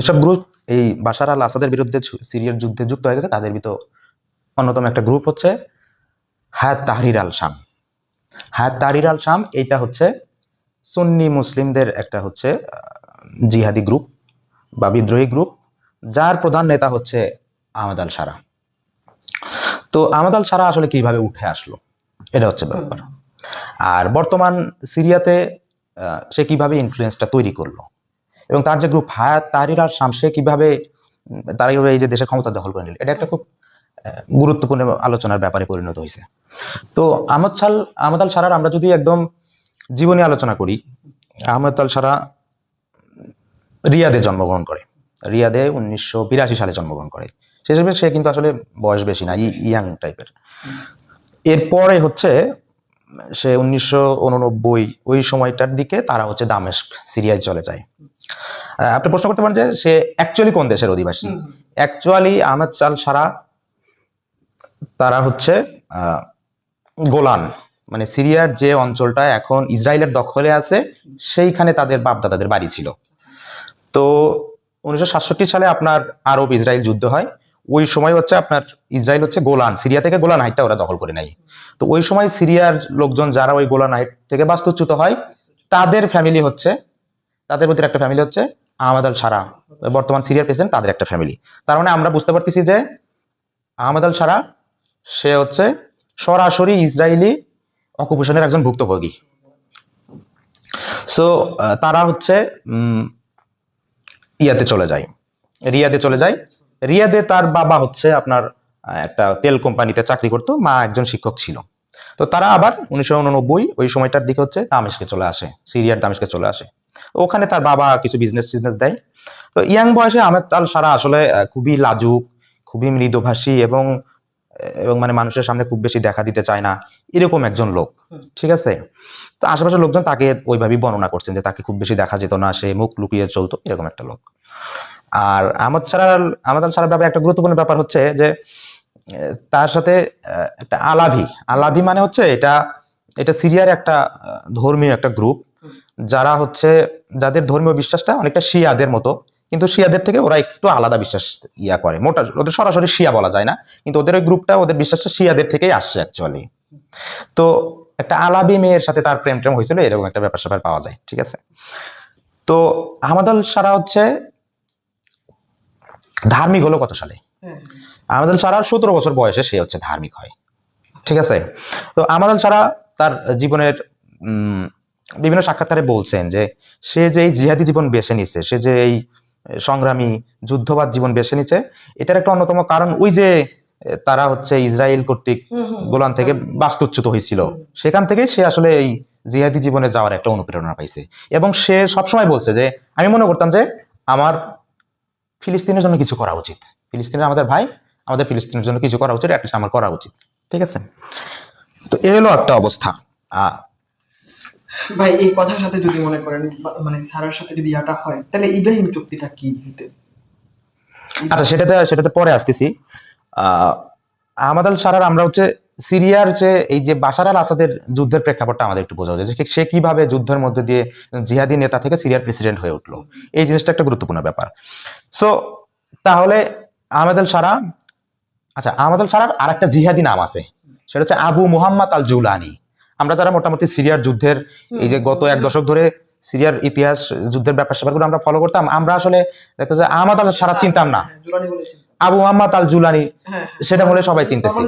যেসব গ্রুপ এই বাশার আল আসাদের বিরুদ্ধে সিরিয়ার যুদ্ধে যুক্ত হয়ে গেছে। তাদের ভিতর অন্যতম একটা গ্রুপ হচ্ছে হায়াত তাহরির আল শাম। হায়াত তাহরির আল শাম এইটা হচ্ছে সুন্নি মুসলিমদের একটা হচ্ছে জিহাদি গ্রুপ বা বিদ্রোহী গ্রুপ যার প্রধান নেতা হচ্ছে আহমদ আল সারা। তো আহমদ আল সারা আসলে কীভাবে উঠে আসলো? এটা হচ্ছে ব্যাপার। আর বর্তমান সিরিয়াতে সে কীভাবে ইনফ্লুয়েন্সটা তৈরি করল? এবং তার যে গ্রুপ হায়াত তাহরির আর শামসে কীভাবে তারা কীভাবে এই যে দেশের ক্ষমতা দখল করে নিল, এটা একটা খুব গুরুত্বপূর্ণ আলোচনার ব্যাপারে পরিণত হয়েছে। তো আহমদ সাল, আহমদ আল সারার আমরা যদি একদম জীবনী আলোচনা করি, আহমদ আল সারা রিয়াদে জন্মগ্রহণ করে। রিয়াদে উনিশশো বিরাশি সালে জন্মগ্রহণ করে। সে হিসেবে সে কিন্তু আসলে বয়স বেশি না ইয়াং টাইপের। এরপরে হচ্ছে, সে উনিশশো উননব্বই ওই সময়টার দিকে তারা হচ্ছে দামেস্ক, সিরিয়ায় চলে যায়। আপনি প্রশ্ন করতে পারেন যে সে অ্যাকচুয়ালি কোন দেশের অধিবাসী? অ্যাকচুয়ালি আহমদ চাল সারা তারা হচ্ছে গোলান। মানে সিরিয়ার যে অঞ্চলটা এখন ইসরায়েলের দখলে আছে সেইখানে তাদের বাপদাদাদের বাড়ি ছিল। তো উনিশশো সাতষট্টি সালে আপনার আরব ইসরায়েল যুদ্ধ হয়। ওই সময় হচ্ছে আপনার ইসরায়েল হচ্ছে গোলান। সিরিয়া থেকে গোলান হাইটটা ওরা দখল করে নেয়। তো ওই সময় সিরিয়ার লোকজন যারা ওই গোলান হাইট থেকে বাস্তুচ্যুত হয় তাদের ফ্যামিলি হচ্ছে তাদের মধ্যে একটা ফ্যামিলি হচ্ছে আহমদ আল সারা। বর্তমান সিরিয়ার প্রেসিডেন্ট তাদের একটা ফ্যামিলি তার মানে আমরা বুঝতে পারতেছি যে আহমদ আল সারা, সে হচ্ছে সরাসরি ইসরায়েলি অকুপেশনের একজন ভুক্তভোগী। সো তারা হচ্ছে ইয়াতে চলে যায়। রিয়াদে চলে যায়। রিয়াদে তার বাবা হচ্ছে আপনার একটা তেল কোম্পানিতে চাকরি করতো, মা একজন শিক্ষক ছিল। তো তারা আবার উনিশশো উননব্বই ওই সময়টার দিকে হচ্ছে দামেশকে চলে আসে, সিরিয়ার দামেশকে চলে আসে। ওখানে তার বাবা কিছু বিজনেস টিজনেস দেয়। তো ইয়াং বয়সে আহমেদ আল সারা আসলে খুবই লাজুক খুবই মৃদুভাষী এবং এবং মানে মানুষের সামনে খুব বেশি দেখা দিতে চায় না। এরকম একজন লোক ঠিক আছে? তো আশেপাশের লোকজন তাকে ওইভাবেই বর্ণনা করছেন যে তাকে খুব বেশি দেখা যেত না সে মুখ লুকিয়ে চলতো এরকম একটা লোক। আর আহমদ সারার আহমদ আল সারার ব্যাপারে একটা গুরুত্বপূর্ণ ব্যাপার হচ্ছে যে তার সাথে একটা আলাভি। আলাভি মানে হচ্ছে এটা এটা সিরিয়ার একটা ধর্মীয় একটা গ্রুপ যারা হচ্ছে যাদের ধর্মীয় বিশ্বাসটা অনেকটা শিয়াদের মতো কিন্তু শিয়াদের থেকে ওরা একটু আলাদা বিশ্বাস ইয়া করে। মোটা ওদের সরাসরি শিয়া বলা যায় না কিন্তু ওদের ওই গ্রুপটা ওদের বিশ্বাসটা শিয়াদের থেকেই আসছে অ্যাকচুয়ালি তো একটা আলাবি মেয়ের সাথে তার প্রেম টেম হয়েছিল এরকম একটা ব্যাপার স্যাপার পাওয়া যায় ঠিক আছে? তো আহমদ আল সারা হচ্ছে ধার্মিক হলো কত সালে? আহমদ আল সারা সতেরো বছর বয়সে সে হচ্ছে ধার্মিক হয় ঠিক আছে? তো আহমদ আল সারা তার জীবনের উম, বিভিন্ন সাক্ষাৎকারে বলছেন যে সে যে এই জিহাদি জীবন বেছে নিচ্ছে সে যে এই সংগ্রামী যুদ্ধবাদ জীবন বেছে নিচ্ছে এটার একটা অন্যতম কারণ ওই যে তারা হচ্ছে ইসরায়েল কর্তৃক গোলান থেকে বাস্তুচ্যুত হয়েছিল। সেখান থেকেই সে আসলে এই জিহাদি জীবনে যাওয়ার একটা অনুপ্রেরণা পাইছে। এবং সে সবসময় বলছে যে আমি মনে করতাম যে আমার ফিলিস্তিনের জন্য কিছু করা উচিত। ফিলিস্তিনের আমাদের ভাই আমাদের ফিলিস্তিনের জন্য কিছু করা উচিত অ্যাটলিস্ট আমার করা উচিত। ঠিক আছে? তো এ হলো একটা অবস্থা। আহ, ভাই এই কথার সাথে যদি মনে করেন মানে সারার সাথে যদি ইয়াটা হয় তাহলে ইব্রাহিম চুক্তিটা কি আচ্ছা সেটাতে সেটাতে পরে আসতেছি। আহ, আহমদ আল সারার আমরা হচ্ছে সিরিয়ার যে এই যে বাশার আল আসাদের যুদ্ধের প্রেক্ষাপটটা আমাদের একটু বোঝা যায় সে কীভাবে যুদ্ধের মধ্যে দিয়ে জিহাদি নেতা থেকে সিরিয়ার প্রেসিডেন্ট হয়ে উঠল। এই জিনিসটা একটা গুরুত্বপূর্ণ ব্যাপার। সো তাহলে আহমেদ আল সারা আচ্ছা আহমদ আল সারার আর একটা জিহাদি নাম আছে। সেটা হচ্ছে আবু মুহাম্মদ আল জুলানি। আমরা যারা মোটামুটি সিরিয়ার যুদ্ধের এই যে গত এক দশক ধরে সিরিয়ার ইতিহাস যুদ্ধের ব্যাপার স্যাপারগুলো আমরা ফলো করতাম আমরা আসলে দেখা যায় আহমদ আল সারা চিনতাম না। হ্যাঁ, আবু মোহাম্মদ আল জুলানি হ্যাঁ সেটা বলে সবাই চিনতেছে।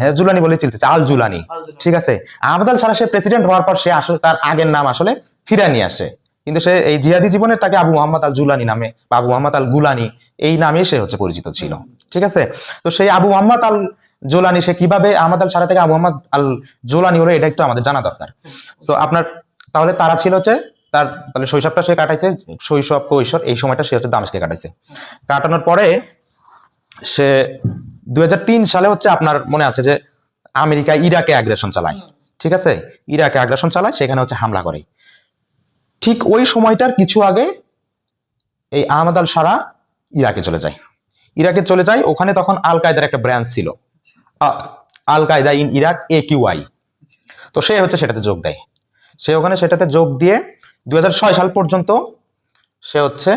হ্যাঁ জুলানি বলে চিনতেছে আল জুলানি আল জুলানি। ঠিক আছে? আহমদ আল সারা সে প্রেসিডেন্ট হওয়ার পর সে আসলে তার আগের নাম আসলে ফিরে নিয়ে আসে। কিন্তু সে এই জিহাদি জীবনে তাকে আবু মোহাম্মদ আল জুলানি নামে বা আবু মোহাম্মদ আল গুলানি এই নামে সে হচ্ছে পরিচিত ছিল। ঠিক আছে? তো সেই আবু মোহাম্মদ আল জোলানি সে কীভাবে আহমদ আল সারা থেকে আবু মোহাম্মদ আল জোলানি হলো, এটা একটু আমাদের জানা দরকার। তো আপনার, তাহলে তারা ছিল হচ্ছে, তার, তাহলে শৈশবটা সে কাটাইছে, শৈশব, কৈশোর, এই সময়টা সে হচ্ছে দামেশকে কাটাইছে। কাটানোর পরে সে দু হাজার তিন সালে হচ্ছে আপনার মনে আছে যে আমেরিকা ইরাকে অ্যাগ্রেশন চালায়, ঠিক আছে? ইরাকে অ্যাগ্রেশন চালায়, সেখানে হচ্ছে হামলা করে। ঠিক ওই সময়টার কিছু আগে এই আহমদ আল সারা ইরাকে চলে যায়। ইরাকে চলে যায়, ওখানে তখন আল কায়দার একটা ব্রাঞ্চ ছিল। আল Qaeda in Iraq A QI তো সে হচ্ছে সেটাতে যোগ দেয়। সে ওখানে সেটাতে যোগ দিয়ে দুই হাজার ছয় সাল পর্যন্ত সে হচ্ছে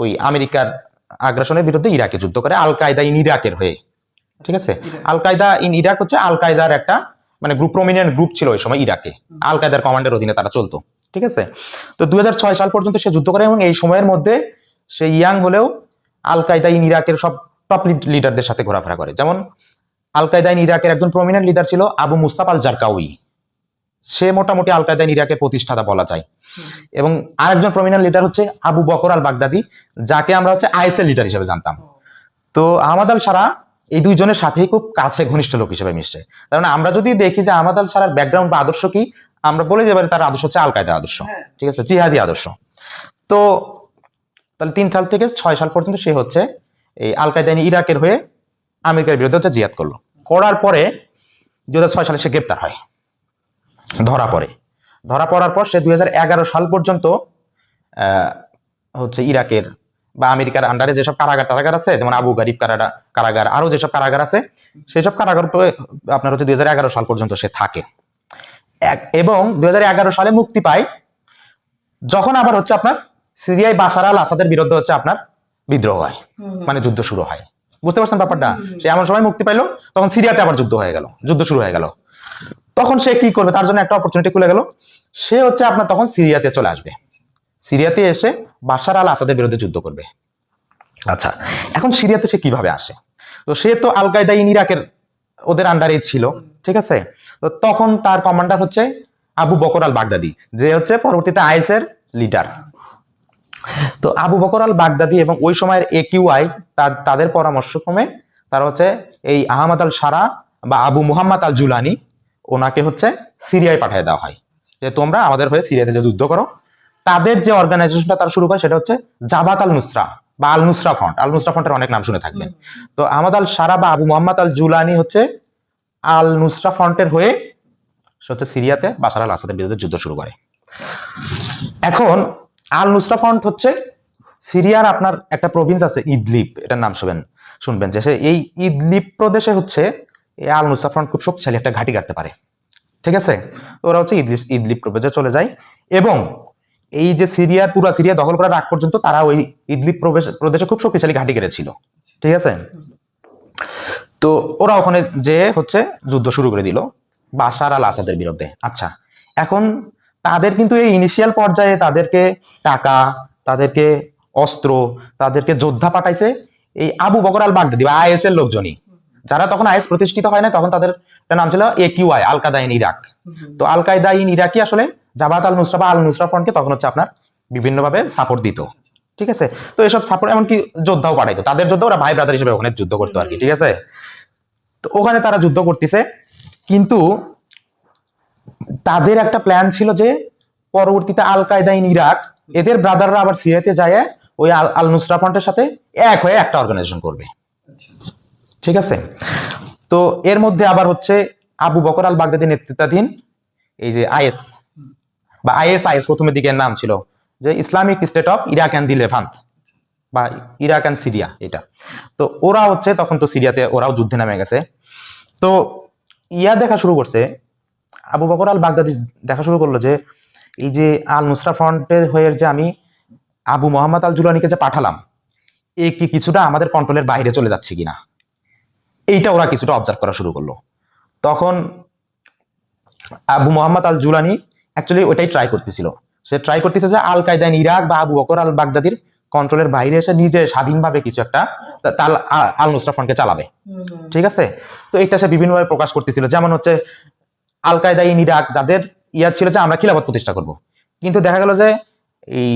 ওই আমেরিকার আগ্রাসনের বিরুদ্ধে ইরাকে যুদ্ধ করে আল কায়দা ইন ইরাকের হয়ে। ঠিক আছে? আল কায়দা ইন ইরাক হচ্ছে আল কায়দার একটা মানে গ্রুপ প্রমিনেন্ট গ্রুপ ছিল ওই সময় ইরাকে। আল কায়দার কমান্ডের অধীনে তারা চলতো। ঠিক আছে? তো দুই হাজার ছয় সাল পর্যন্ত সে যুদ্ধ করে এবং এই সময়ের মধ্যে সে ইয়াং হলেও আল কায়দা ইন ইরাকের সব টপ লিডারদের সাথে ঘোরাফেরা করে। যেমন আল কায়দা ইন ইরাকের একজন প্রমিনেন্ট লিডার ছিল আবু মুস্তাফ আল জারকাউই সে মোটামুটি আল কায়দা ইন ইরাকের প্রতিষ্ঠাতা বলা যায়। এবং আরেকজন প্রমিনেন্ট লিডার হচ্ছে আবু বকর আল বাগদাদি যাকে আমরা হচ্ছে আইএসএল লিডার হিসেবে জানতাম। তো আহমদ আল সারা এই দুইজনের সাথেই খুব কাছে ঘনিষ্ঠ লোক হিসেবে মিশছে। কারণ আমরা যদি দেখি যে আহমদ আল সারার ব্যাকগ্রাউন্ড বা আদর্শ কি আমরা বলে দিতে পারি তার আদর্শ হচ্ছে আল কায়দা আদর্শ। হ্যাঁ। ঠিক আছে? জিহাদি আদর্শ। তো তাহলে তিন সাল থেকে ছয় সাল পর্যন্ত সে হচ্ছে এই আল কায়দা ইরাকের হয়ে আমেরিকার বিরুদ্ধে হচ্ছে জিহাদ করল। করার পরে দুই হাজার ছয় সালে সে গ্রেপ্তার হয়। ধরা পড়ে। ধরা পড়ার পর সে দুই হাজার এগারো সাল পর্যন্ত আহ, হচ্ছে ইরাকের বা আমেরিকার আন্ডারে যেসব কারাগার টারাগার আছে যেমন আবু গারিব কারাগার কারাগার আরও যেসব কারাগার আছে সেসব কারাগার আপনার হচ্ছে দুই হাজার এগারো সাল পর্যন্ত সে থাকে। এবং দুই হাজার এগারো সালে মুক্তি পায় যখন আবার হচ্ছে আপনার সিরিয়ায় বাসার আল আসাদের বিরুদ্ধে হচ্ছে আপনার বিদ্রোহ হয়। মানে যুদ্ধ শুরু হয়। বুঝতে পারছেন ব্যাপারটা? সে এমন সময় মুক্তি পাইলো তখন সিরিয়াতে আবার যুদ্ধ হয়ে গেল যুদ্ধ শুরু হয়ে গেল। তখন সে কি করবে? তার জন্য একটা অপরচুনিটি খুলে গেল। সে হচ্ছে আপনার তখন সিরিয়াতে চলে আসবে। সিরিয়াতে এসে বাশার আল আসাদের বিরুদ্ধে যুদ্ধ করবে। আচ্ছা এখন সিরিয়াতে সে কীভাবে আসে? তো সে তো আল কায়দা ইন ইরাকের ওদের আন্ডারে ছিল ঠিক আছে? তো তখন তার কমান্ডার হচ্ছে আবু বকর আল বাগদাদি যে হচ্ছে পরবর্তীতে আইএস এর লিডার তো আবু বকর আল বাগদাদি এবং ওই সময়ের একিউআই তাদের পরামর্শক্রমে তারা হচ্ছে এই আহমদ আল সারা বা আবু মুহাম্মদ আল জুলানি ওনাকে হচ্ছে সিরিয়ায় পাঠিয়ে দেওয়া হয়। যে তোমরা আমাদের হয়ে সিরিয়াতে যে যুদ্ধ করো, তাদের যে অর্গানাইজেশনটা তারা শুরু করে সেটা হচ্ছে জাবাত আল নুসরা বা al Nusra front. Al Nusra ফ্রন্টের অনেক নাম শুনে থাকবেন। তো আহমদ আল সারা বা আবু মোহাম্মদ আল জুলানি হচ্ছে আল নুসরা ফ্রন্টের হয়ে হচ্ছে সিরিয়াতে বাশার আল আসাদের বিরুদ্ধে যুদ্ধ শুরু করে। এখন আল নুসরা ফ্রন্ট হচ্ছে সিরিয়ার আপনার একটা প্রভিন্স আছে ইদলিপ এটার নাম শুনবেন শুনবেন যে এই ইদলিপ প্রদেশে হচ্ছে এই আল নুসরা ফ্রন্ট খুব শক্তিশালী একটা ঘাঁটি কাটতে পারে। ঠিক আছে? ওরা হচ্ছে ইদলিস ইদলিপ প্রদেশে চলে যায় এবং এই যে সিরিয়ার, পুরো সিরিয়া দখল করার আগ পর্যন্ত তারা ওই ইদলিপ প্রবেশ, প্রদেশে খুব শক্তিশালী ঘাঁটি গেড়েছিল ঠিক আছে? তো ওরা ওখানে যে হচ্ছে যুদ্ধ শুরু করে দিল, বাশার আল আসাদের বিরুদ্ধে। আচ্ছা এখন তাদের কিন্তু এই ইনিশিয়াল পর্যায়ে তাদেরকে টাকা তাদেরকে অস্ত্র তাদেরকে যোদ্ধা পাঠাইছে এই আবু বকর আল বাগদাদি বা আইএস এর লোকজনই। যারা তখন আইএস প্রতিষ্ঠিত হয় না তখন তাদের নাম ছিল এ Q I Al Qaeda in Iraq. তো আল কায়দা ইন ইরাকি আসলে জাবাত আল নুসরা বা আল নুসরা ফ্রন্টকে তখন হচ্ছে আপনার বিভিন্নভাবে সাপোর্ট দিত। ঠিক আছে? তো এসব সাপোর্ট এমনকি যোদ্ধাও পাঠাইতো। তাদের যোদ্ধা ওরা ভাই ব্রাদার হিসেবে ওখানে যুদ্ধ করতো আর কি। ঠিক আছে? তো ওখানে তারা যুদ্ধ করতেছে। কিন্তু তাদের একটা প্ল্যান ছিল যে পরবর্তীতে আল কায়দা ইন ইরাক, এদের ব্রাদাররা আবার সিরিয়াতে যায় ওই আল নুসরা ফ্রন্টের সাথে এক হয়ে একটা অর্গানাইজেশন করবে। ঠিক আছে? তো এর মধ্যে আবার হচ্ছে আবু বকর আল বাগদাদি নেতৃত্বাধীন এই যে আইএস, বা আইএস আইএস প্রথমের দিকে নাম ছিল, যে Islamic State of Iraq and the Levant, বা ইরাক অ্যান্ড সিরিয়া এটা। তো ওরা হচ্ছে তখন তো সিরিয়াতে ওরাও যুদ্ধে নামে গেছে। তো ইয়া দেখা শুরু করছে আবু বকর আল বাগদাদি দেখা শুরু করল যে এই যে আল নুসরা ফ্রন্টে হয়ে যে আমি আবু মোহাম্মদ আল জুলানিকে যে পাঠালাম এ কি কিছুটা আমাদের কন্ট্রোলের বাইরে চলে যাচ্ছে কিনা? এইটা ওরা কিছুটা অবজার্ভ করা শুরু করল। তখন Abu Mohammad al Julani actually ওইটাই ট্রাই করতেছিল। সে ট্রাই করতেছে যে আল কায়দা ইরাক বা আবু বকর আল বাগদাদির কন্ট্রোলের বাইরে এসে নিজে স্বাধীনভাবে কিছু একটা আল নুসরা ফ্রন্টকে চালাবে। ঠিক আছে? তো এটা সে বিভিন্নভাবে প্রকাশ করতেছিল। যেমন হচ্ছে আল কায়দা ইন ইরাক যাদের ইয়া ছিল যে আমরা খিলাফত প্রতিষ্ঠা করব। কিন্তু দেখা গেল যে এই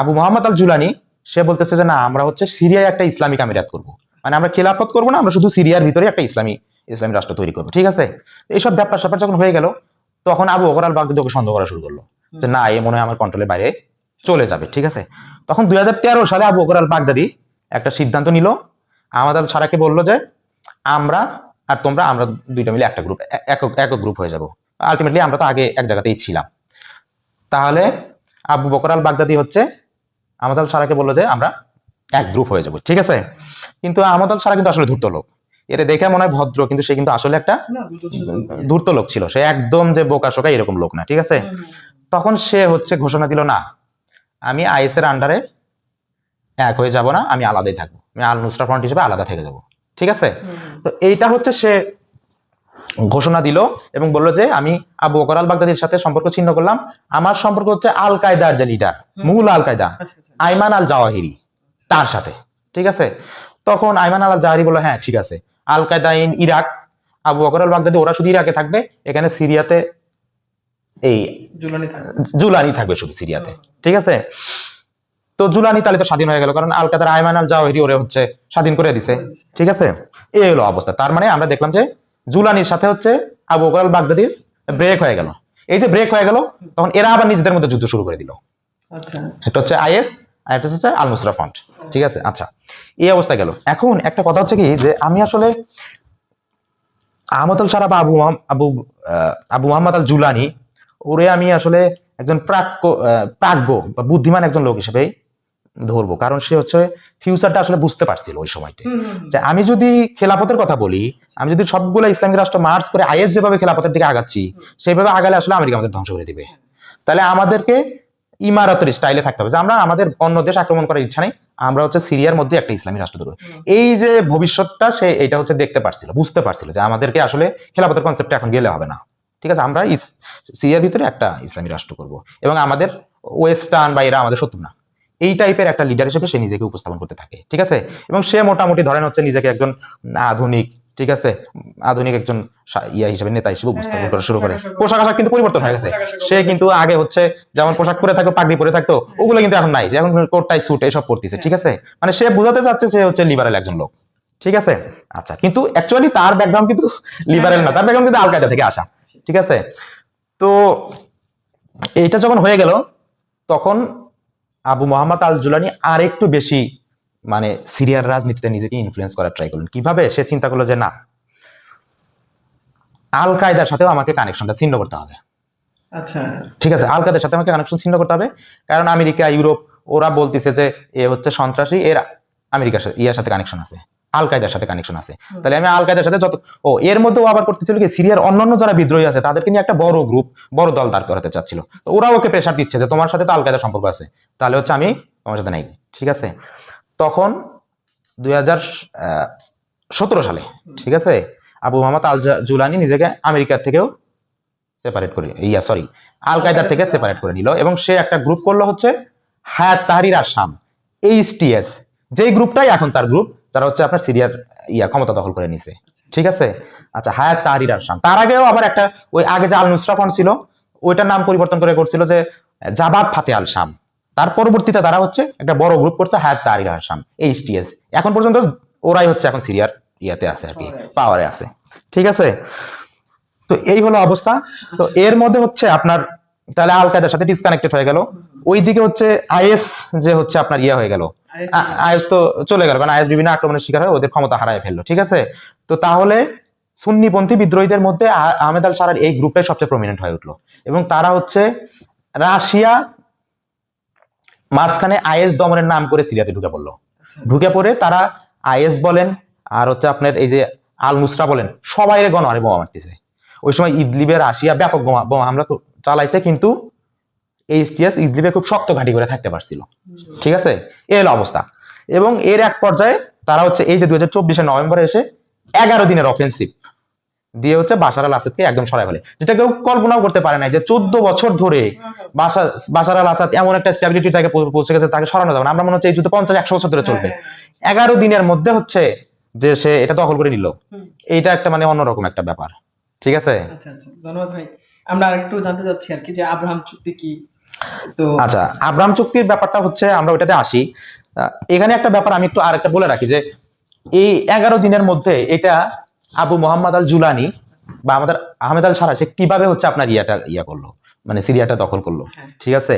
আবু মোহাম্মদ আল জুলানি সে বলতেছে যে না, আমরা হচ্ছে সিরিয়ায় একটা ইসলামিক আমিরাত করব। মানে আমরা খিলাফত করব না, আমরা শুধু সিরিয়ার ভিতরে একটা ইসলামী ইসলামী রাষ্ট্র তৈরি করব, ঠিক আছে? এইসব ব্যাপার স্যাপার যখন হয়ে গেল, তখন আবু বকর আল বাগদাদি ওকে সন্দেহ করা শুরু করল যে না, এ মনে হয় আমার কন্ট্রোলের বাইরে চলে যাবে, ঠিক আছে? তখন দুই হাজার তেরো সালে আবু বকর আল বাগদাদি একটা সিদ্ধান্ত নিল। আহমদ আল সারাকে বলল যে, আমরা আর তোমরা আমরা দুইটা মিলে একটা গ্রুপ একক একক গ্রুপ হয়ে যাব। আলটিমেটলি আমরা তো আগে এক জায়গাতেই ছিলাম। তাহলে আবু বকর আল বাগদাদি হচ্ছে আহমদ আল সারাকে বলল যে আমরা এক গ্রুপ হয়ে যাব ঠিক আছে? কিন্তু আহমদ আল সারা কিন্তু আসলে ধূর্ত লোক। এটা দেখে মনে হয় ভদ্র কিন্তু সে কিন্তু আসলে একটা। ধূর্ত লোক ছিল। সে একদম যে বোকা শোকা এরকম লোক না ঠিক আছে? তখন সে হচ্ছে ঘোষণা দিল না আমি আইএস এর আন্ডারে এক হয়ে যাব না আমি আলাদাই থাকব। আমি আল নুসরা ফ্রন্ট হিসেবে আলাদা থেকে যাব। ঠিক আছে? তো এইটা হচ্ছে সে ঘোষণা দিল এবং বলল যে আমি আবু বকর আল বাগদাদির সাথে সম্পর্ক ছিন্ন করলাম। আমার সম্পর্ক হচ্ছে আল কায়দার যে লিডার মূল আল কায়দা আচ্ছা আচ্ছা। আইমান আল জাওয়াহিরি তার সাথে ঠিক আছে? তখন আইমান আল জাহারি বলল হ্যাঁ ঠিক আছে। Al Qaeda in Iraq Abu Bakr al Baghdadi ওরা শুধু ইরাকে থাকবে এখানে সিরিয়াতে এই জুলানি থাকবে। শুধু সিরিয়াতে ঠিক আছে? তো জুলানি তাহলে তো স্বাধীন হয়ে গেল কারণ আল কাদার আইমান আল জাওয়াহিরি ওরে হচ্ছে স্বাধীন করে দিছে। ঠিক আছে? এই হলো অবস্থা। তার মানে আমরা দেখলাম যে জুলানির সাথে হচ্ছে আবু বকর আল বাগদাদির ব্রেক হয়ে গেল। এই যে ব্রেক হয়ে গেল তখন এরা আবার নিজেদের মধ্যে যুদ্ধ শুরু করে দিল। আচ্ছা। একটা হচ্ছে আইএস আর একটা হচ্ছে আল নুসরা ফ্রন্ট ঠিক আছে? আচ্ছা এই অবস্থা গেল। এখন একটা কথা হচ্ছে কি যে আমি আসলে Ahmad al Sharaa Abu Abu আহ, আবু মোহাম্মদ আল জুলানি ওরে আমি আসলে একজন প্রাজ্ঞ আহ, প্রাজ্ঞ বা বুদ্ধিমান একজন লোক হিসেবে ধরবো। কারণ সে হচ্ছে ফিউচারটা আসলে বুঝতে পারছিল ওই সময়টা যে আমি যদি খেলাপথের কথা বলি আমি যদি সবগুলো ইসলামিক রাষ্ট্র মার্চ করে আইএস যেভাবে খেলাপথের দিকে আগাচ্ছি সেইভাবে আগালে আসলে আমেরিকা আমাদের ধ্বংস করে দিবে। তাহলে আমাদেরকে ইমারতের স্টাইলে থাকতে হবে। যে আমরা আমাদের অন্য দেশ আক্রমণ করার ইচ্ছা নেই আমরা হচ্ছে সিরিয়ার মধ্যে একটা ইসলামী রাষ্ট্র ধরবো। এই যে ভবিষ্যৎটা সে এটা হচ্ছে দেখতে পারছিল বুঝতে পারছিল যে আমাদেরকে আসলে খেলাপথের কনসেপ্টে এখন গেলে হবে না। ঠিক আছে আমরা সিরিয়ার ভিতরে একটা ইসলামী রাষ্ট্র করব। এবং আমাদের ওয়েস্টার্ন বা এরা আমাদের শত্রু না। এই টাইপের একটা লিডার হিসেবে সে নিজেকে উপস্থাপন করতে থাকে ঠিক আছে? এবং সে মোটামুটি ধরেন হচ্ছে নিজেকে একজন আধুনিক ঠিক আছে? আধুনিক একজন ইয়া হিসেবে নেতা হিসেবে উপস্থাপন করা শুরু করে। পোশাক আশাক- কিন্তু পরিবর্তন হয়ে গেছে। সে কিন্তু আগে হচ্ছে যেমন পোশাক পরে থাকতো পাগড়ি পরে থাকতো ওগুলো কিন্তু এখন নাই। এখন কোট টাই স্যুট এসব পরতেছে ঠিক আছে? মানে সে বোঝাতে চাচ্ছে সে হচ্ছে লিবারেল একজন লোক ঠিক আছে? আচ্ছা কিন্তু অ্যাকচুয়ালি তার ব্যাকগ্রাউন্ড কিন্তু লিবারেল না তার ব্যাকগ্রাউন্ড কিন্তু আল কায়দা থেকে আসা ঠিক আছে? তো এইটা যখন হয়ে গেল তখন আবু মোহাম্মদ আল জুলানি আর একটু বেশি মানে সিরিয়ার রাজনীতিতে নিজেকে ইনফ্লুয়েস করার ট্রাই করলেন। কীভাবে? সে চিন্তা করল যে না আল কায়দার সাথেও আমাকে কানেকশনটা ছিন্ন করতে হবে। আচ্ছা। ঠিক আছে আল কায়দার সাথে আমাকে কানেকশন ছিন্ন করতে হবে। কারণ আমেরিকা ইউরোপ ওরা বলতেছে যে এ হচ্ছে সন্ত্রাসী এর আমেরিকার সাথে ইয়ার সাথে কানেকশন আছে। আল কায়দার সাথে কানেকশন আছে। তাহলে আমি আল কায়দার সাথে যত ও এর মধ্যেও আবার করতেছিল কি? সিরিয়ার অন্যান্য যারা বিদ্রোহী আছে তাদেরকে নিয়ে একটা বড় গ্রুপ বড় দল দাঁড় করাতে চাচ্ছিল। তো ওরা ওকে প্রেশার দিচ্ছে যে তোমার সাথে তো আল কায়দার সম্পর্ক আছে। তাহলে হচ্ছে আমি তোমার সাথে নাই। ঠিক আছে? তখন দুই হাজার সতেরো সালে ঠিক আছে? আবু মোহাম্মদ আল জুলানি নিজেকে আমেরিকার থেকেও সেপারেট করে ইয়া সরি আল কায়দার থেকে সেপারেট করে নিল এবং সে একটা গ্রুপ করল হচ্ছে হায়াত তাহারির আসাম এইচটিএস যেই গ্রুপটাই এখন তার গ্রুপ যারা হচ্ছে আপনার সিরিয়ার ইয়া ক্ষমতা দখল করে নিছে। ঠিক আছে? আচ্ছা হায়াত তাহরির আসাম তার আগেও আবার একটা ওই আগে যে আল নুসরা ফ্রন্ট ছিল ওইটার নাম পরিবর্তন করে করছিল যে জাবাব ফাতে আল শাম তার পরবর্তীতে তারা হচ্ছে একটা বড় গ্রুপ করছে হায়াত তাহরির আসাম এইচটিএস এখন পর্যন্ত ওরাই হচ্ছে এখন সিরিয়ার ইয়াতে আছে আর কি। পাওয়ারে আছে। ঠিক আছে? তো এই হলো অবস্থা। তো এর মধ্যে হচ্ছে আপনার তাহলে আল কায়দার সাথে ডিসকানেক্টেড হয়ে গেল। ওইদিকে হচ্ছে আইএস যে হচ্ছে আপনার ইয়ে হয়ে গেল। আইএস তো চলে গেল কারণ আইএস বিভিন্ন আক্রমণের শিকার হয়ে ওদের ক্ষমতা হারায় ফেলল ঠিক আছে? তো তাহলে সুন্নিপন্থী বিদ্রোহীদের মধ্যে আহমেদ আল সারার এই গ্রুপটাই সবচেয়ে প্রমিনেন্ট হয়ে উঠল। এবং তারা হচ্ছে রাশিয়া মাঝখানে আইএস দমনের নাম করে সিরিয়াতে ঢুকে পড়ল। ঢুকে পড়ে তারা আইএস বলেন আর হচ্ছে আপনার এই যে আল নুসরা বলেন সবাই গণহারে বোমা মারতেছে। ওই সময় ইদলিবে রাশিয়া ব্যাপক বোমা বোমা হামলা চালাইছে কিন্তু এইচটিএস ইদলিবে খুব শক্ত ঘাঁটি করে থাকতে পারছিল। ঠিক আছে? এই হলো অবস্থা। এবং এর এক পর্যায়ে তারা হচ্ছে এই যে দুই হাজার চব্বিশে নভেম্বরে এসে এগারো দিনের অফেন্সিভ দিয়ে হচ্ছে বাশার আল আসাদকে একদম সরাই ফেলে। যেটা কেউ কল্পনাও করতে পারে না যে চোদ্দ বছর ধরে বাশার বাশার আল আসাদ এমন একটা স্টেবিলিটির জায়গায় পৌঁছে গেছে তাকে সরানো যাবে না। আমরা মনে হচ্ছে এই যুদ্ধ পঞ্চাশ একশো বছর ধরে চলবে। এগারো দিনের মধ্যে হচ্ছে যে সে এটা দখল করে নিল। এইটা একটা মানে অন্যরকম একটা ব্যাপার। ঠিক আছে? আচ্ছা আচ্ছা। ধন্যবাদ ভাই। আমরা আরেকটু জানতে চাচ্ছি আর কি যে আব্রাহাম চুক্তি কি? আচ্ছা আব্রাম চুক্তির ব্যাপারটা হচ্ছে আমরা ওইটাতে আসি। এখানে একটা ব্যাপার আমি একটু আরেকটা বলে রাখি যে এই এগারো দিনের মধ্যে এটা আবু মোহাম্মদ আল জুলানি বা আমাদের আহমেদ আল সারা সে কীভাবে হচ্ছে আপনার ইয়াটা ইয়া করল? মানে সিরিয়াটা দখল করল। হ্যাঁ। ঠিক আছে?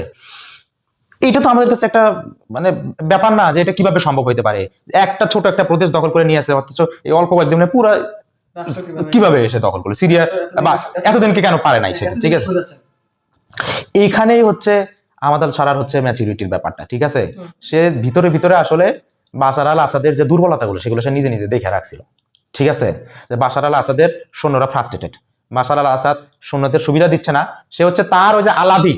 এটা তো আমাদের কাছে একটা মানে ব্যাপার না যে এটা কীভাবে সম্ভব হইতে পারে। একটা ছোট একটা প্রদেশ দখল করে নিয়ে আসে অথচ এই অল্প কয়েকদিন মানে পুরো কীভাবে কীভাবে এসে দখল করল? সিরিয়া বা এতদিনকে কেন পারে নাই সেটা ঠিক আছে? এইখানেই হচ্ছে আমাদের সারার হচ্ছে ম্যাচুরিটির ব্যাপারটা ঠিক আছে? সে ভিতরে ভিতরে আসলে বাশার আল আসাদের যে দুর্বলতাগুলো সেগুলো সে নিজে নিজে দেখে রাখছিল ঠিক আছে? যে বাশার আল আসাদের সৈন্যরা ফ্রাস্ট্রেটেড বাশার আল আসাদ সৈন্যদের সুবিধা দিচ্ছে না সে হচ্ছে তার ওই যে আলাভি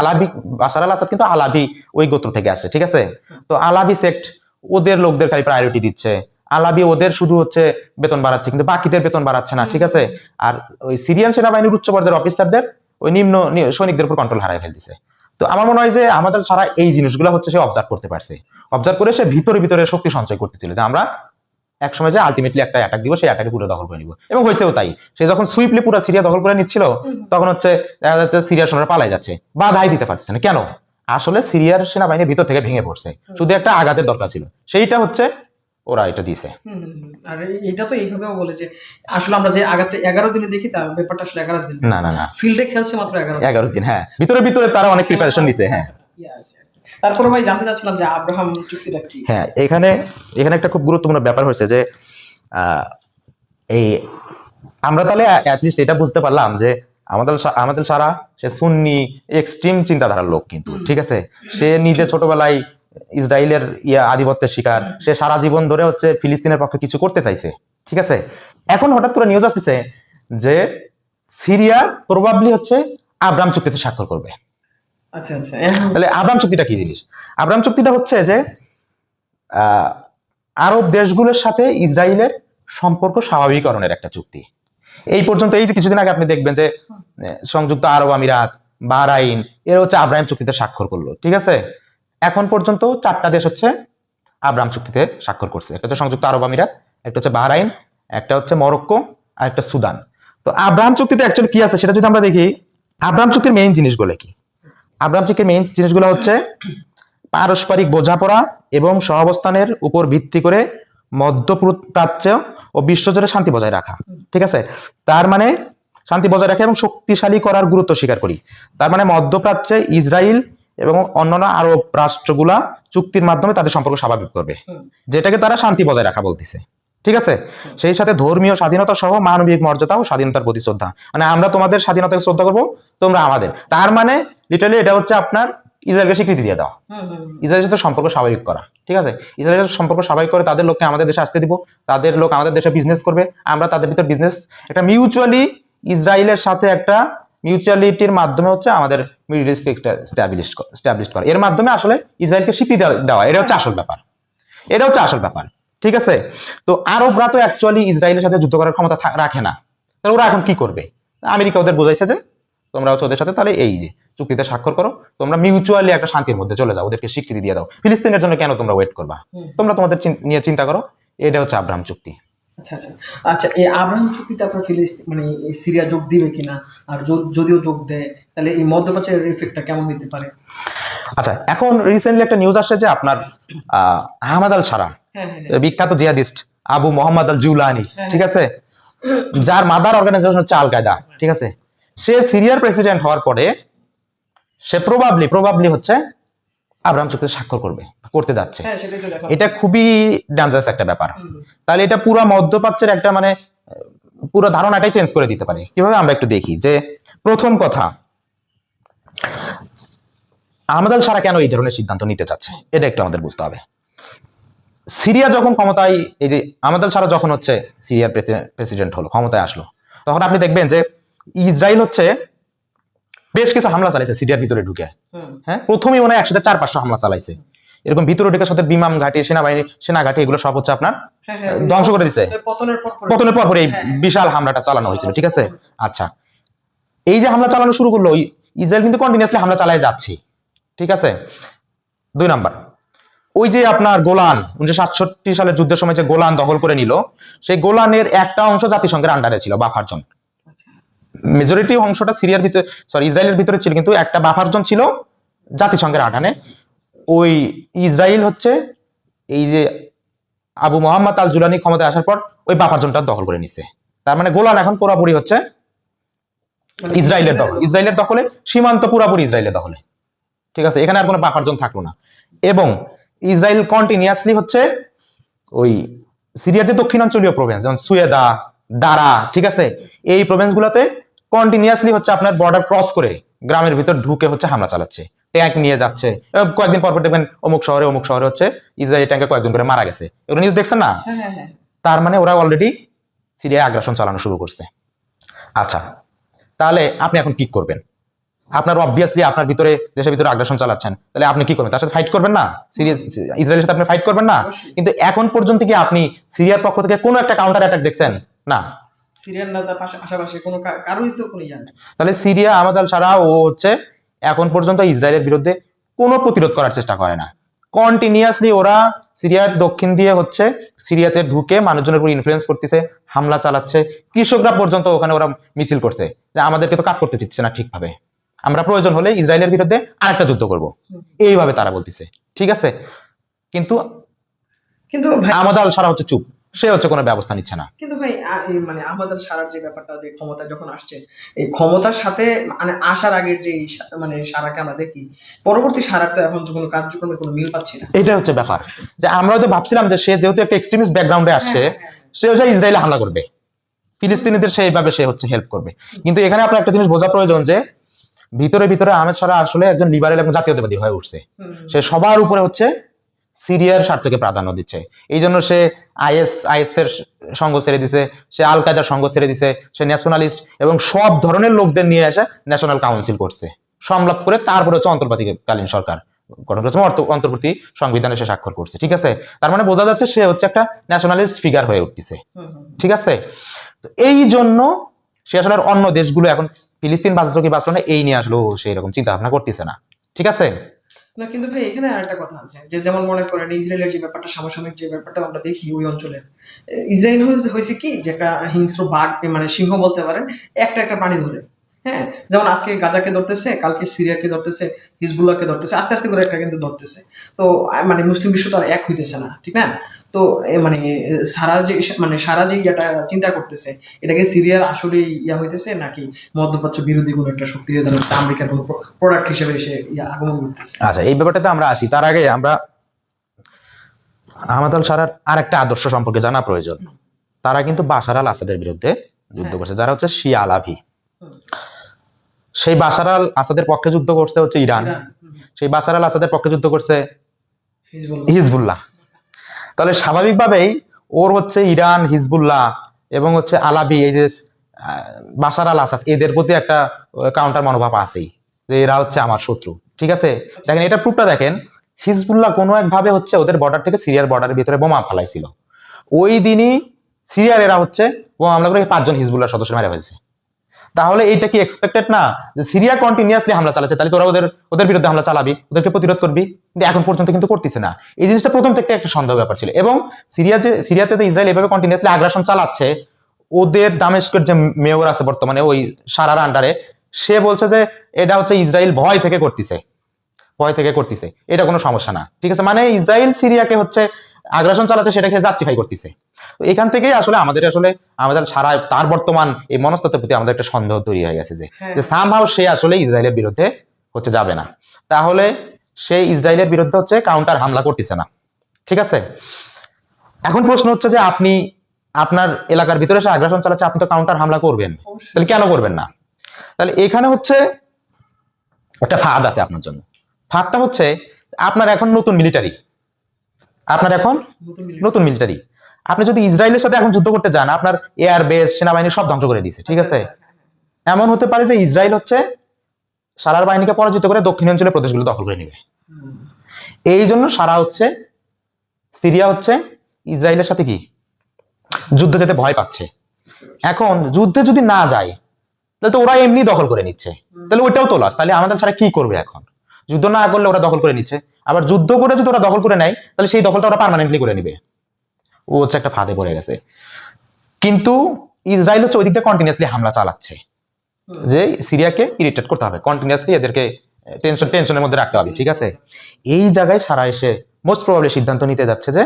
আলাভি বাশার আল আসাদ কিন্তু আলাভি ওই গোত্র থেকে আসছে ঠিক আছে? তো আলাভি সেক্ট ওদের লোকদের খালি প্রায়োরিটি দিচ্ছে আলাবি ওদের শুধু হচ্ছে বেতন বাড়াচ্ছে কিন্তু বাকিদের বেতন বাড়াচ্ছে না ঠিক আছে? আর ওই সিরিয়ান সেনাবাহিনীর উচ্চ পর্যায়ের অফিসারদের ওই নিম্ন সৈনিকদের উপর কন্ট্রোল হারাই ফেলতেছে। তো আমার মনে হয় যে আমাদের সারা এই জিনিসগুলো হচ্ছে সে অবজার্ভ করতে পারছে। অবজার্ভ করে সে ভিতরে ভিতরে শক্তি সঞ্চয় করতেছিল যে আমরা এক সময় যে আলটিমেটলি একটা অ্যাটাক দিব সেই অ্যাটাকে পুরো দখল করে নিব। এবং হয়েছেও তাই। সে যখন সুইপলি পুরো সিরিয়া দখল করে নিচ্ছিল তখন হচ্ছে দেখা যাচ্ছে সিরিয়ার সৈন্যরা পালাই যাচ্ছে। বাধাই দিতে পারছে না। কেন? আসলে সিরিয়ার সেনাবাহিনীর ভিতর থেকে ভেঙে পড়ছে। শুধু একটা আঘাতের দরকার ছিল। সেইটা হচ্ছে ওরা এটা দিছে। আর এটা তো এইভাবেও বলে যে আসলে আমরা যে আগাতে এগারো দিনে দেখি তার ব্যাপারটা আসলে এগারো দিন। না না না। ফিল্ডে খেলছে মাত্র এগারো। এগারো দিন হ্যাঁ। ভিতরে ভিতরে তারা অনেক প্রিপারেশন নিছে হ্যাঁ। তারপরে ভাই জানতে চাচ্ছিলাম যে আব্রাহাম চুক্তিটা কি? হ্যাঁ এখানে এখানে একটা খুব গুরুত্বপূর্ণ ব্যাপার হয়েছে যে আহ, এই আমরা তাহলে অ্যাটলিস্ট এটা বুঝতে পারলাম যে আমাদের আমাদের সারা সে সুন্নি এক্সট্রিম চিন্তাধারার লোক কিন্তু ঠিক আছে? সে নিজে ছোটবেলায় ইসরায়েলের ইয়া আধিপত্যের শিকার। সে সারা জীবন ধরে হচ্ছে ফিলিস্তিনের পক্ষে কিছু করতে চাইছে। ঠিক আছে? এখন হঠাৎ করে নিউজ আসতেছে যে সিরিয়া প্রবাবলি হচ্ছে আব্রাম চুক্তিতে স্বাক্ষর করবে। আচ্ছা আচ্ছা তাহলে আব্রাম চুক্তিটা কি জিনিস? আব্রাম চুক্তিটা হচ্ছে যে আহ, আরব দেশগুলোর সাথে ইসরায়েলের সম্পর্ক স্বাভাবিকরণের একটা চুক্তি। এই পর্যন্ত এই যে কিছুদিন আগে আপনি দেখবেন যে সংযুক্ত আরব আমিরাত বাহরাইন এরা হচ্ছে আব্রাহিম চুক্তিতে স্বাক্ষর করল। ঠিক আছে? এখন পর্যন্ত চারটা দেশ হচ্ছে আব্রাম চুক্তিতে স্বাক্ষর করছে। একটা হচ্ছে সংযুক্ত আরব আমিরাত, একটা হচ্ছে বাহরাইন, একটা হচ্ছে মরক্কো, আর একটা সুদান। তো আব্রাম চুক্তিতে অ্যাকচুয়ালি কি আছে সেটা যদি আমরা দেখি আব্রাম চুক্তির মেইন জিনিসগুলো কি? আব্রাম চুক্তির মেইন জিনিসগুলো হচ্ছে পারস্পরিক বোঝাপড়া এবং সহাবস্থানের উপর ভিত্তি করে মধ্যপ্রাচ্য ও বিশ্বজুড়ে শান্তি বজায় রাখা। ঠিক আছে? তার মানে শান্তি বজায় রাখা এবং শক্তিশালী করার গুরুত্ব স্বীকার করি। তার মানে মধ্যপ্রাচ্যে ইসরায়েল এবং অন্যান্য আরব রাষ্ট্রগুলা চুক্তির মাধ্যমে তাদের সম্পর্ক স্বাভাবিক করবে। যেটাকে তারা শান্তি বজায় রাখা বলতেছে। ঠিক আছে? সেই সাথে ধর্মীয় স্বাধীনতা সহ মানবিক মর্যাদা ও স্বাধীনতার প্রতি শ্রদ্ধা। মানে আমরা তোমাদের স্বাধীনতাকে শ্রদ্ধা করব তোমরা আমাদের। তার মানে লিটারালি এটা হচ্ছে আপনার ইসরায়েলকে স্বীকৃতি দিয়ে দাও হুম, হুম, হুম। ইসরায়েলের সাথে সম্পর্ক স্বাভাবিক করা। ঠিক আছে? ইসরায়েলের সাথে সম্পর্ক স্বাভাবিক করে তাদের লোককে আমাদের দেশে আসতে দিব। তাদের লোক আমাদের দেশে বিজনেস করবে। আমরা তাদের ভিতর বিজনেস একটা মিউচুয়ালি ইসরায়েলের সাথে একটা মিউচুয়ালিটির মাধ্যমে হচ্ছে আমাদের মিডল ইস্টকে স্ট্যাবলিশ স্ট্যাবলিশ করা। এর মাধ্যমে আসলে ইসরায়েলকে স্বীকৃতি দেওয়া- দেওয়া। এটা হচ্ছে আসল ব্যাপার। এটা হচ্ছে আসল ব্যাপার। ঠিক আছে? তো আরবরা তো অ্যাকচুয়ালি ইসরায়েলের সাথে যুদ্ধ করার ক্ষমতা রাখে না। তাহলে ওরা এখন কি করবে? আমেরিকা ওদের বোঝাইছে যে তোমরা হচ্ছে ওদের সাথে তাহলে এই যে চুক্তিতে স্বাক্ষর করো। তোমরা মিউচুয়ালি একটা শান্তির মধ্যে চলে যাও। ওদেরকে স্বীকৃতি দিয়ে দাও। ফিলিস্তিনের জন্য কেন তোমরা ওয়েট করবা? তোমরা তোমাদের নিয়ে চিন্তা করো। এটা হচ্ছে আব্রাহাম চুক্তি। আচ্ছা আচ্ছা। আচ্ছা এই আব্রাহাম চুক্তিতে আপনার ফিলিস্তিন মানে এই সিরিয়া যোগ দিবে কিনা? আর যদিও যোগ দেয় তাহলে এই মধ্যপ্রাচ্যের এফেক্টটা কেমন হতে পারে? আচ্ছা এখন রিসেন্টলি একটা নিউজ আসছে যে আপনার আহ, আহমদ আল সারা হ্যাঁ হ্যাঁ বিখ্যাত jihadist Abu Mohammad al Julani ঠিক আছে? যার মাদার অর্গানাইজেশন হচ্ছে আল কায়দা ঠিক আছে? সে সিরিয়ার প্রেসিডেন্ট হওয়ার পরে সে প্রবাবলি প্রবাবলি হচ্ছে আব্রাহাম চুক্তিতে স্বাক্ষর করবে করতে যাচ্ছে। হ্যাঁ এটা খুবই ডেঞ্জারাস একটা ব্যাপার। তাহলে এটা পুরো মধ্যপ্রাচ্যের একটা মানে পুরো ধারণাটাই চেঞ্জ করে দিতে পারে। কীভাবে আমরা একটু দেখি যে প্রথম কথা আহমদ আল সারা কেন এই ধরনের সিদ্ধান্ত নিতে চাচ্ছে? এটা একটু আমাদের বুঝতে হবে। সিরিয়া যখন ক্ষমতায় এই যে আহমদ আল সারা যখন হচ্ছে সিরিয়ার প্রেসিডেন্ট হলো ক্ষমতায় আসলো তখন আপনি দেখবেন যে ইসরায়েল হচ্ছে বেশ কিছু হামলা চালাইছে সিরিয়ার ভিতরে ঢুকে। হ্যাঁ? প্রথমেই মনে হয় একসাথে চার পাঁচশো হামলা চালাইছে। এরকম ভিতরে ঢুকে সাথে বিমান ঘাটি সেনাবাহিনী সেনা ঘাটি এগুলো সব হচ্ছে আপনার হ্যাঁ, হ্যাঁ, ধ্বংস করে দিছে। পতনের পর এই হ্যাঁ, বিশাল হামলাটা চালানো হয়েছিল ঠিক আছে? আচ্ছা। এই যে হামলা চালানো শুরু করল ইসরায়েল কিন্তু কন্টিনিউসলি হামলা চালায় যাচ্ছে ঠিক আছে? দুই নাম্বার। ওই যে আপনার গোলান উনিশশো সাতষট্টি সালের যুদ্ধের সময় যে গোলান দখল করে নিল সেই গোলানের একটা অংশ জাতিসংঘের আন্ডারে ছিল বাফার জোন আচ্ছা, মেজরিটি অংশটা সিরিয়ার ভিতরে সরি ইসরায়েলের ভিতরে ছিল, কিন্তু একটা বাফার জোন ছিল জাতিসংঘের আঠানে ওই ইসরায়েল হচ্ছে এই যে আবু মোহাম্মদ আল জুলানি ক্ষমতায় আসার পর ওই বাফার জোনটা দখল করে নিছে। তার মানে গোলান এখন পুরোপুরি হচ্ছে ইসরায়েলের দখল। ইসরায়েলের দখলে সীমান্ত পুরোপুরি ইসরায়েলের দখলে। ঠিক আছে, এখানে আর কোনো বাফার জোন থাকল না। এবং ইসরায়েল কন্টিনিউয়াসলি হচ্ছে ওই সিরিয়ার যে দক্ষিণাঞ্চলীয় প্রভিন্স যেমন সুয়েদা, দারা, ঠিক আছে, এই প্রভিন্স গুলোতে কন্টিনিউয়াসলি হচ্ছে আপনার বর্ডার ক্রস করে গ্রামের ভিতর ঢুকে হচ্ছে হামলা চালাচ্ছে। ট্যাঙ্ক নিয়ে যাচ্ছে। কয়েকদিন পর পর দেখবেন অমুক শহরে অমুক শহরে হচ্ছে ইসরায়েল ট্যাঙ্কে কয়েকজন করে মারা গেছে। এগুলো নিউজ দেখছেন না? হ্যাঁ হ্যাঁ হ্যাঁ। তার মানে ওরা অলরেডি সিরিয়ায় আগ্রাসন চালানো শুরু করছে। আচ্ছা তাহলে আপনি এখন কি করবেন? আপনার অবভিয়াসলি আপনার ভিতরে দেশের ভিতরে আগ্রাসন চালাচ্ছেন। তাহলে আপনি কি করবেন? তার সাথে ফাইট করবেন না? সিরিয়াস ইসরায়েলের সাথে আপনি ফাইট করবেন না? কিন্তু এখন পর্যন্ত কি আপনি সিরিয়ার পক্ষ থেকে কোনো একটা কাউন্টার অ্যাটাক দেখছেন? না। না তার পাশাপাশি কোনো কারোই তো কোনো ইয়া নেই। তাহলে সিরিয়া আমাদের ছাড়া ও হচ্ছে এখন পর্যন্ত ইসরায়েলের বিরুদ্ধে কোনো প্রতিরোধ করার চেষ্টা করে না। কন্টিনিউয়াসলি ওরা সিরিয়ার দক্ষিণ দিয়ে হচ্ছে সিরিয়াতে ঢুকে মানুষজনের উপর ইনফ্লুয়েন্স করতেছে হামলা চালাচ্ছে কৃষকরা পর্যন্ত ওখানে ওরা মিছিল করছে যে আমাদেরকে তো কাজ করতে দিচ্ছে না ঠিকভাবে। আমরা প্রয়োজন হলে ইসরায়েলের বিরুদ্ধে আরেকটা যুদ্ধ করব। এইভাবে তারা বলতেছে ঠিক আছে? কিন্তু কিন্তু আমাদের সারা হচ্ছে চুপ। সে হচ্ছে কোনো ব্যবস্থা নিচ্ছে না। কিন্তু ভাই মানে আমাদের সারার যে ব্যাপারটা যে ক্ষমতা যখন আসছে এই ক্ষমতার সাথে মানে আসার আগের যে মানে সারাকে আমরা দেখি পরবর্তী সারার তো এখন তো কোনো কার্যক্রমে কোনো মিল পাচ্ছি না। এটা হচ্ছে ব্যাপার। যে আমরা তো ভাবছিলাম যে সে যেহেতু একটা এক্সট্রিমিস্ট ব্যাকগ্রাউন্ডে আসছে সে হচ্ছে ইসরায়েলে হামলা করবে। ফিলিস্তিনিদের সেইভাবে সে হচ্ছে হেল্প করবে। কিন্তু এখানে আপনার একটা জিনিস বোঝা প্রয়োজন যে ভিতরে ভিতরে আহমেদ সারা আসলে একজন লিবারেল এবং জাতীয়তাবাদী হয়ে উঠছে। সে সবার উপরে হচ্ছে সিরিয়ার স্বার্থকে প্রাধান্য দিচ্ছে। এই জন্য সে আইএস আইএস এর সঙ্গ ছেড়ে দিছে সে আল কায়দার সঙ্গ ছেড়ে দিছে সে ন্যাশনালিস্ট এবং সব ধরনের লোকদের নিয়ে এসে ন্যাশনাল কাউন্সিল করছে। সংলাপ করে তারপরে হচ্ছে অন্তর্বর্তীকালীন সরকার গঠন করেছে অন্তর্বর্তী সংবিধানে সে স্বাক্ষর করছে ঠিক আছে? তার মানে বোঝা যাচ্ছে সে হচ্ছে একটা ন্যাশনালিস্ট ফিগার হয়ে উঠতেছে। ঠিক আছে? তো এই জন্য সে আসলে আর অন্য দেশগুলো এখন ফিলিস্তিন বাঁচলো কি বাঁচলো না এই নিয়ে আসলে সেই রকম চিন্তা ভাবনা করতেছে না ঠিক আছে? না, কিন্তু ভাই, এখানে আর একটা কথা আছে, যে যেমন মনে করেন ইসরায়েলের যে ব্যাপারটা সমসাময়িক যে ব্যাপারটা আমরা দেখি ওই অঞ্চলে, ইসরায়েল হয়েছে- কি যে একটা হিংস্র বাঘ মানে সিংহ বলতে পারেন, একটা একটা প্রাণী ধরে হ্যাঁ? যেমন আজকে গাজাকে ধরতেছে, কালকে সিরিয়াকে ধরতেছে, হিজবুল্লাহকে ধরতেছে, আস্তে আস্তে করে একটা কিন্তু ধরতেছে। তো মানে মুসলিম বিশ্ব তো আর এক হইতেছে না, ঠিক না? তো মানে সারা যে মানে সারা যে ইয়াটা চিন্তা করতেছে এটাকে সিরিয়ার আসলে ইয়া হইতেছে নাকি মধ্যপ্রাচ্য বিরোধী কোনো একটা শক্তি হয়ে দাঁড়াচ্ছে আমেরিকার কোনো প্রোডাক্ট হিসেবে এসে ইয়া আগমন করতেছে আচ্ছা এই ব্যাপারটাতে আমরা আসি। তার আগে আমরা আহমদ আল সারার আর একটা আদর্শ সম্পর্কে জানা প্রয়োজন। তারা কিন্তু বাশার আল আসাদের বিরুদ্ধে যুদ্ধ করছে। যারা হচ্ছে শিয়া আলাভি সেই বাশার আল আসাদের পক্ষে যুদ্ধ করছে হচ্ছে ইরান। সেই বাশার আল আসাদের পক্ষে যুদ্ধ করছে হিজবুল্লাহ। তাহলে স্বাভাবিকভাবেই ওর হচ্ছে ইরান, হিজবুল্লাহ এবং হচ্ছে আলাবি, এই যে বাসার আল আসাদ, এদের প্রতি একটা কাউন্টার মনোভাব আছেই যে এরা হচ্ছে আমার শত্রু। ঠিক আছে? দেখেন, এটা প্রুফটা দেখেন, হিজবুল্লাহ কোনো একভাবে হচ্ছে ওদের বর্ডার থেকে সিরিয়ার বর্ডারের ভিতরে বোমা ফালাইছিল। ওই দিনই সিরিয়ার এরা হচ্ছে বোমা হামলা করে পাঁচজন হিজবুল্লাহ সদস্য মেরে ফেলছে। তাহলে এইটা কি এক্সপেক্টেড না? যে সিরিয়া কন্টিনিউয়াসলি হামলা চালাচ্ছে, তাহলে তোরা ওদের ওদের বিরুদ্ধে হামলা চালাবি, ওদেরকে প্রতিরোধ করবি? কিন্তু এখন পর্যন্ত কিন্তু করতেছে না। এই জিনিসটা প্রথম থেকে একটা সন্দেহ ব্যাপার ছিল। এবং সিরিয়া যে, সিরিয়াতে যে ইসরায়েল এভাবে কন্টিনিউয়াসলি আগ্রাসন চালাচ্ছে, ওদের দামেস্কের যে মেয়র আছে বর্তমানে, ওই সারার আন্ডারে সে বলছে যে এটা হচ্ছে ইসরায়েল ভয় থেকে করতেছে। ভয় থেকে করতেছে। এটা কোনো সমস্যা না। ঠিক আছে? মানে ইসরায়েল সিরিয়াকে হচ্ছে আগ্রাসন চালাচ্ছে, সেটাকে জাস্টিফাই করতেছে। তো এখান থেকেই আসলে আমাদের আসলে আমাদের সারা তার বর্তমান এই মনস্তত্বের প্রতি আমাদের একটা সন্দেহ তৈরি হয়ে গেছে যে হ্যাঁ। সামহাও সে আসলে ইসরায়েলের বিরুদ্ধে হচ্ছে যাবে না। তাহলে সে ইসরায়েলের বিরুদ্ধে হচ্ছে কাউন্টার হামলা করতেছে না। ঠিক আছে? এখন প্রশ্ন হচ্ছে যে আপনি আপনার এলাকার ভিতরে সে আগ্রাসন চালাচ্ছে আপনি তো কাউন্টার হামলা করবেন। তাহলে কেন করবেন না? তাহলে এখানে হচ্ছে একটা ফাঁদ আছে আপনার জন্য। ফাঁদটা হচ্ছে আপনার এখন নতুন মিলিটারি আপনার এখন নতুন মিলিটারি। আপনি যদি ইসরায়েলের সাথে এখন যুদ্ধ করতে যান, আপনার এয়ার বেস সেনাবাহিনী সব ধ্বংস করে দিয়েছে, ঠিক আছে? এমন হতে পারে যে ইসরায়েল হচ্ছে সারার বাহিনীকে পরাজিত করে দক্ষিণাঞ্চলের প্রদেশগুলো দখল করে নেবে। এই জন্য সারা হচ্ছে, সিরিয়া হচ্ছে ইসরায়েলের সাথে কি? যুদ্ধে যেতে ভয় পাচ্ছে। এখন যুদ্ধে যদি না যায়, তাহলে তো ওরা এমনি দখল করে নিচ্ছে। তাহলে ওইটাও তো লস তাহলে আমাদের ছাড়া কি করবে এখন? যুদ্ধ না করলে ওরা দখল করে নিচ্ছে। আবার যুদ্ধ করে যদি ওরা দখল করে নেয়, তাহলে সেই দখলটা ওরা পার্মানেন্টলি করে নিবে। ও হচ্ছে একটা ফাঁদে পড়ে গেছে। কিন্তু ইসরায়েল হচ্ছে ওইদিকটা কন্টিনিউসলি হামলা চালাচ্ছে। যে সিরিয়াকে ইরিটেট করতে হবে। কন্টিনিউসলি এদেরকে টেনশন টেনশনের মধ্যে রাখতে হবে ঠিক আছে? এই জায়গায় সারা এসে মোস্ট প্রবাবলি সিদ্ধান্ত নিতে যাচ্ছে যে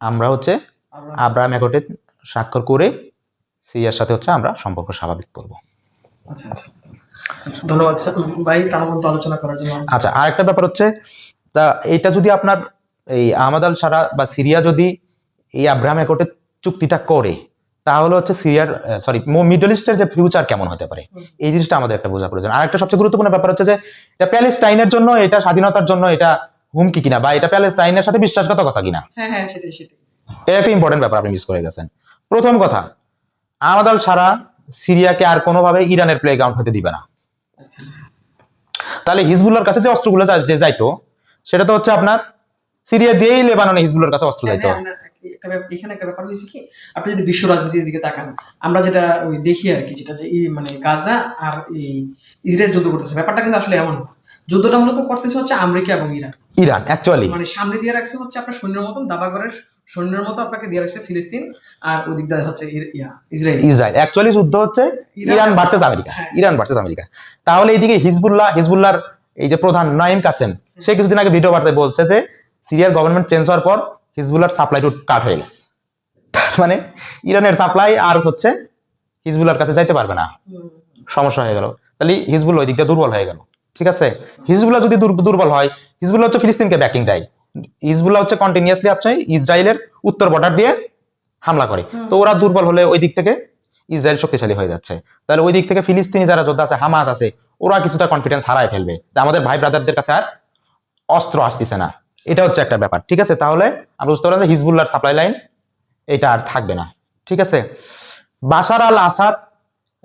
আমরা হচ্ছে আব্রাহাম অ্যাকর্ডে স্বাক্ষর করে সিরিয়ার সাথে হচ্ছে আমরা সম্পর্ক স্বাভাবিক করব। আচ্ছা আচ্ছা। ধন্যবাদ ভাই প্রাণবন্ত আলোচনা করার জন্য। আচ্ছা আরেকটা ব্যাপার হচ্ছে তা এটা যদি আপনার এই আহমদ আল সারা বা সিরিয়া যদি এই আব্রাহাম অ্যাকর্ডের চুক্তিটা করে তাহলে হচ্ছে সিরিয়ার সরি মিডল ইস্টের যে ফিউচার কেমন হতে পারে? এই জিনিসটা আমাদের একটা বোঝা প্রয়োজন। আর একটা সবচেয়ে গুরুত্বপূর্ণ ব্যাপার হচ্ছে যে এটা প্যালেস্টাইনের জন্য এটা স্বাধীনতার জন্য এটা হুমকি কিনা বা এটা প্যালেস্টাইনের সাথে বিশ্বাসঘাতকতা কিনা? হ্যাঁ হ্যাঁ এটা একটা ইম্পর্টেন্ট ব্যাপার আপনি মিস করে গেছেন। প্রথম কথা আহমদ আল সারা সিরিয়াকে আর কোনোভাবে ইরানের প্লে গ্রাউন্ড হতে দিবে না। আচ্ছা। তাহলে হিজবুল্লার কাছে যে অস্ত্রগুলো যে যাইতো সেটা তো হচ্ছে আপনার সিরিয়া দিয়েই লেবাননে হিজবুল্লার কাছে অস্ত্র যাইতো। হ্যাঁ, হ্যাঁ, একটা এখানে একটা ব্যাপার হয়েছে কি আপনি যদি বিশ্ব রাজনীতির দিকে তাকান আমরা যেটা ওই দেখি আর কি যেটা যে এই মানে গাজা আর এই ইসরায়েল যুদ্ধ করতেছে ব্যাপারটা কিন্তু আসলে এমন যুদ্ধটা মূলত করতেছে হচ্ছে আমেরিকা এবং ইরান। ইরান অ্যাকচুয়ালি মানে সামনে দিয়ে রাখছে হচ্ছে আপনার সৈন্যের মতন দাবাগরের সৈন্যের মতো আপনাকে দিয়ে রাখছে ফিলিস্তিন আর ওদিক দিয়ে হচ্ছে ইসরায়েল। ইসরায়েল। অ্যাকচুয়ালি যুদ্ধ হচ্ছে ইরান ইরান ভার্সেস আমেরিকা। হ্যাঁ। Iran versus America. তাহলে এইদিকে হিজবুল্লাহ হিজবুল্লাহর এই যে প্রধান নাইম কাসেম সে কিছুদিন আগে ভিডিও বার্তায় বলছে যে সিরিয়ার গভর্নমেন্ট চেঞ্জ হওয়ার পর হিজবুল্লাহর সাপ্লাই রুট কাট হয়ে গেছে। তার মানে ইরানের সাপ্লাই আর হচ্ছে হিজবুল্লাহর কাছে যাইতে পারবে না। সমস্যা হয়ে গেল। তাহলে হিজবুল্লাহ ওই দিকটা দুর্বল হয়ে গেল। ঠিক আছে? হিজবুল্লাহ যদি দুর- দুর্বল হয় হিজবুল্লাহ হচ্ছে ফিলিস্তিনকে ব্যাকিং দেয়। হিজবুল্লাহ হচ্ছে কন্টিনিউয়াসলি আপনি ইসরায়েলের উত্তর বর্ডার দিয়ে হামলা করে। তো ওরা দুর্বল হলে ওই দিক থেকে ইসরায়েল শক্তিশালী হয়ে যাচ্ছে। তাহলে ওই দিক থেকে ফিলিস্তিনি যারা যোদ্ধা আছে হামাস আছে ওরা কিছুটা কনফিডেন্স হারায় ফেলবে। যে আমাদের ভাই ব্রাদারদের কাছে আর অস্ত্র আসতেছে না। এটা হচ্ছে একটা ব্যাপার ঠিক আছে? তাহলে আমরা বুঝতে পারলাম যে হিজবুল্লাহর সাপ্লাই লাইন এটা আর থাকবে না ঠিক আছে? বাশার আল আসাদ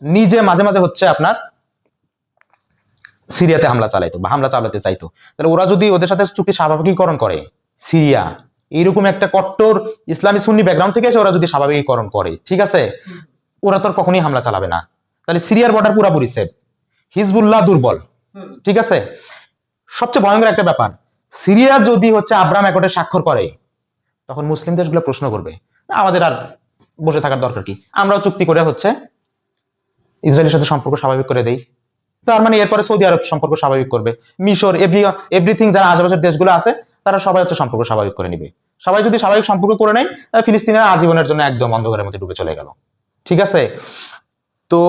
নিজে মাঝে মাঝে হচ্ছে আপনার সিরিয়াতে হামলা চালাইতো বা হামলা চালাতে চাইতো। তাহলে ওরা যদি ওদের সাথে চুক্তি স্বাভাবিকীকরণ করে সিরিয়া এইরকম একটা কট্টর ইসলামী সুন্নি ব্যাকগ্রাউন্ড থেকে এসে ওরা যদি স্বাভাবিকীকরণ করে ঠিক আছে? ওরা তো কখনোই হামলা চালাবে না। তাহলে সিরিয়ার বর্ডার পুরাপুরি সেফ হিজবুল্লাহ দুর্বল ঠিক আছে? সবচেয়ে ভয়ঙ্কর একটা ব্যাপার সিরিয়া যদি হচ্ছে আব্রাম একটে স্বাক্ষর করে, তখন মুসলিম দেশগুলো প্রশ্ন করবে আমাদের আর বসে থাকার দরকার কি? আমরাও চুক্তি করে হচ্ছে ইসরায়েলের সাথে সম্পর্ক স্বাভাবিক করে দেই। তার মানে এরপরে সৌদি আরব সম্পর্ক স্বাভাবিক করবে। মিশর, এভরি এভরিথিং যারা আশেপাশের দেশগুলো আছে, তারা সবাই হচ্ছে সম্পর্ক স্বাভাবিক করে নিবে। সবাই যদি স্বাভাবিক সম্পর্ক করে নেয়, তাহলে ফিলিস্তিনের আজীবনের জন্য একদম অন্ধকারের মধ্যে ডুবে চলে গেল। ঠিক আছে? তো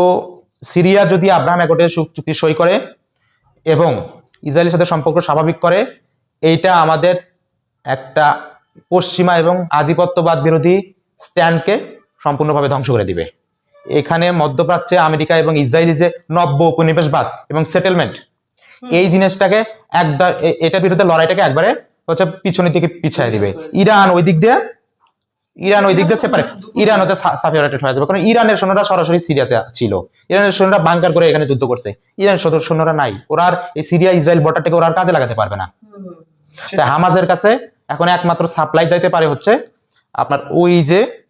সিরিয়া যদি আব্রাহাম একটে চুক্তি সই করে এবং ইসরায়েলের সাথে সম্পর্ক স্বাভাবিক করে এইটা আমাদের একটা পশ্চিমা এবং আধিপত্যবাদ বিরোধী স্ট্যান্ডকে সম্পূর্ণভাবে ধ্বংস করে দিবে। এখানে মধ্যপ্রাচ্যে আমেরিকা এবং ইসরায়েলি যে নব্য উপনিবেশবাদ এবং সেটেলমেন্ট এই জিনিসটাকে একবার এটার বিরুদ্ধে লড়াইটাকে একবারে হচ্ছে পিছনের দিকে পিছিয়ে দিবে। ইরান ওই দিক দিয়ে ইরান ওই দিক দিয়ে সেপারেট ইরান হচ্ছে সাফারেটেড হয়ে যাবে। কারণ ইরানের সৈন্যরা সরাসরি সিরিয়াতে ছিল। ইরানের সৈন্যরা বাংকার করে এখানে যুদ্ধ করছে। ইরানের সদর সৈন্যরা নাই। ওরা আর এই সিরিয়া ইসরায়েল বর্ডারটাকে ওরা আর কাজে লাগাতে পারবে না। তাই হামাজের কাছে এখন একমাত্র সাপ্লাই যাইতে পারে হচ্ছে আপনার ওই যে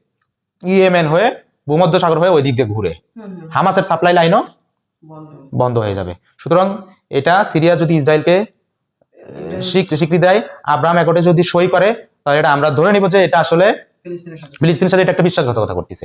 ইয়েমেন হয়ে ভূমধ্য সাগর হয়ে ওই দিক দিয়ে ঘুরে। হামাসের সাপ্লাই লাইনও বন্ধ। হয়ে যাবে। সুতরাং এটা সিরিয়া যদি ইসরায়েলকে স্বীকৃ- স্বীকৃতি দেয় আব্রাহাম একটে যদি সই করে তাহলে এটা আমরা ধরে নিব যে এটা আসলে ফিলিস্তিনের সাথে। ফিলিস্তিনের সাথে এটা একটা বিশ্বাসঘাতকতা করতেছে।